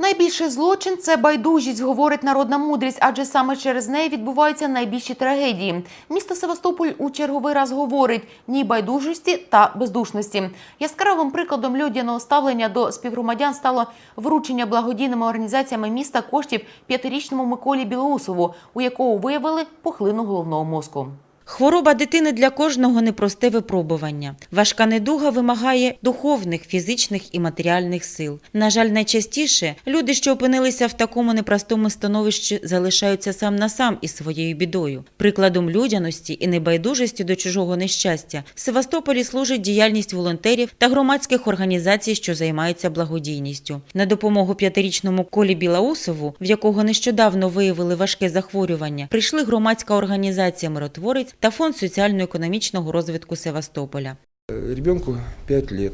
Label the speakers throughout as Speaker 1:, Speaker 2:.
Speaker 1: Найбільший злочин це байдужість, говорить народна мудрість, адже саме через неї відбуваються найбільші трагедії. Місто Севастополь у черговий раз говорить ні байдужості та бездушності. Яскравим прикладом людяного ставлення до співгромадян стало вручення благодійними організаціями міста коштів п'ятирічному Миколі Білоусову, у якого виявили пухлину головного мозку.
Speaker 2: Хвороба дитини для кожного непросте випробування. Важка недуга вимагає духовних, фізичних і матеріальних сил. На жаль, найчастіше люди, що опинилися в такому непростому становищі, залишаються сам на сам із своєю бідою. Прикладом людяності і небайдужості до чужого нещастя в Севастополі служить діяльність волонтерів та громадських організацій, що займаються благодійністю. На допомогу п'ятирічному Колі Білаусову, в якого нещодавно виявили важке захворювання, прийшли громадська організація Миротворець та фонд соціально-економічного розвитку Севастополя.
Speaker 3: Ребенку 5 лет.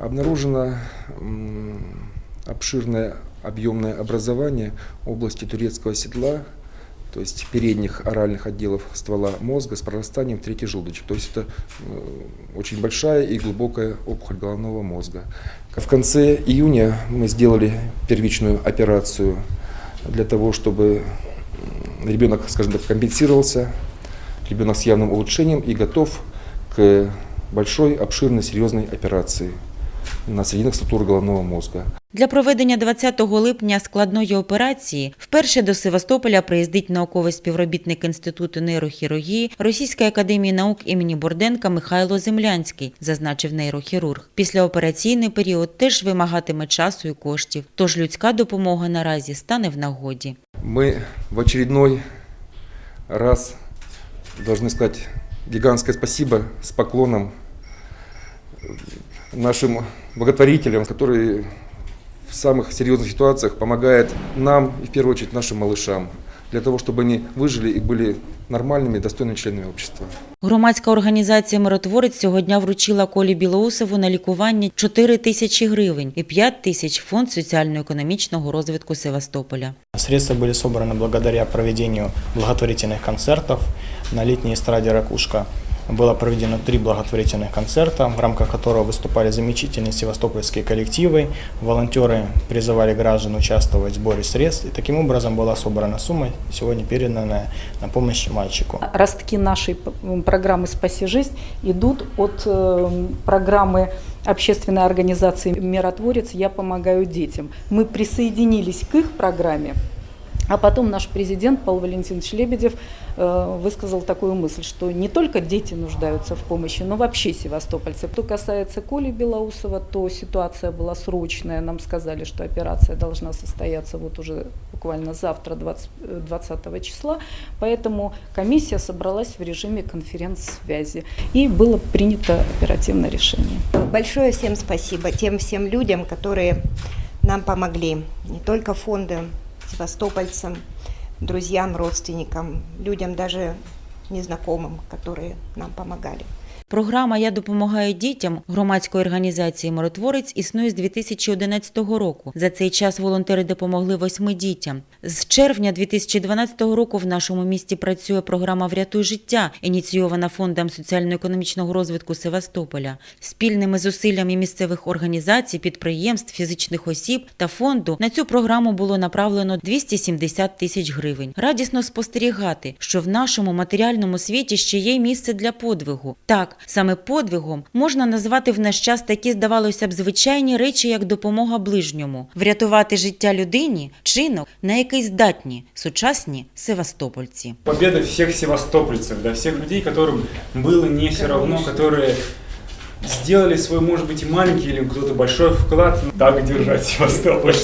Speaker 3: Обнаружено м, обширное объемное образование в области турецкого седла, то есть передних оральных отделов ствола мозга с прорастанием в третий желудочек. То есть это э, очень большая и глубокая опухоль головного мозга. В конце июня мы сделали первичную операцию для того, чтобы м, ребенок, скажем так, компенсировался, ребенок с явным улучшением и готов к большой, обширной, серьезной операции на соединениях структуры головного мозга.
Speaker 2: Для проведення 20 липня складної операції вперше до Севастополя приїздить науковий співробітник Інституту нейрохірургії Російської академії наук імені Бурденка Михайло Землянський, зазначив нейрохірург. Післяопераційний період теж вимагатиме часу і коштів, тож людська допомога наразі стане в нагоді.
Speaker 3: Мы в очередной раз должны сказать гигантское спасибо с поклоном нашим благотворителям, которые в самых серьезных ситуациях помогают нам и в первую очередь нашим малышам, для того, чтобы они выжили и были нормальными, достойными членами общества.
Speaker 2: Громадська організація Миротворець цього дня вручила Колі Білоусову на лікування 4 тисячі гривень і 5 тисяч фонд соціально-економічного розвитку Севастополя.
Speaker 4: Средства были собраны благодаря проведению благотворительных концертов на летней эстраде «Ракушка». Было проведено три благотворительных концерта, в рамках которого выступали замечательные севастопольские коллективы. Волонтеры призывали граждан участвовать в сборе средств. И таким образом была собрана сумма, сегодня переданная на помощь мальчику.
Speaker 5: Ростки нашей программы «Спаси жизнь» идут от э, программы общественной организации «Миротворец. Я помогаю детям». Мы присоединились к их программе, а потом наш президент Павел Валентинович Лебедев э, высказал такую мысль, что не только дети нуждаются в помощи, но вообще севастопольцы. Что касается Коли Белоусова, то ситуация была срочная. Нам сказали, что операция должна состояться вот уже буквально завтра, 20, э, 20 числа. Поэтому комиссия собралась в режиме конференц-связи. И было принято оперативное решение.
Speaker 6: Большое всем спасибо тем всем людям, которые нам помогли. Не только фонды, севастопольцам, друзьям, родственникам, людям даже незнакомым, которые нам помогали.
Speaker 2: Програма Я допомагаю дітям громадської організації Миротворець існує з 2011 року. За цей час волонтери допомогли восьми дітям. З червня 2012 року в нашому місті працює програма Врятуй життя, ініційована фондом соціально-економічного розвитку Севастополя. Спільними зусиллями місцевих організацій, підприємств, фізичних осіб та фонду на цю програму було направлено 270 тисяч гривень. Радісно спостерігати, що в нашому матеріальному світі ще є місце для подвигу. Так, саме подвигом можна назвати в наш час такі, здавалося б, звичайні речі, як допомога ближньому, врятувати життя людині, чинок, на який здатні сучасні севастопольці.
Speaker 7: победа всех севастопольцев, да, всех людей, которым было не все равно, которые сделали свой, может быть, и маленький или кто-то большой вклад. Так держать Севастополь.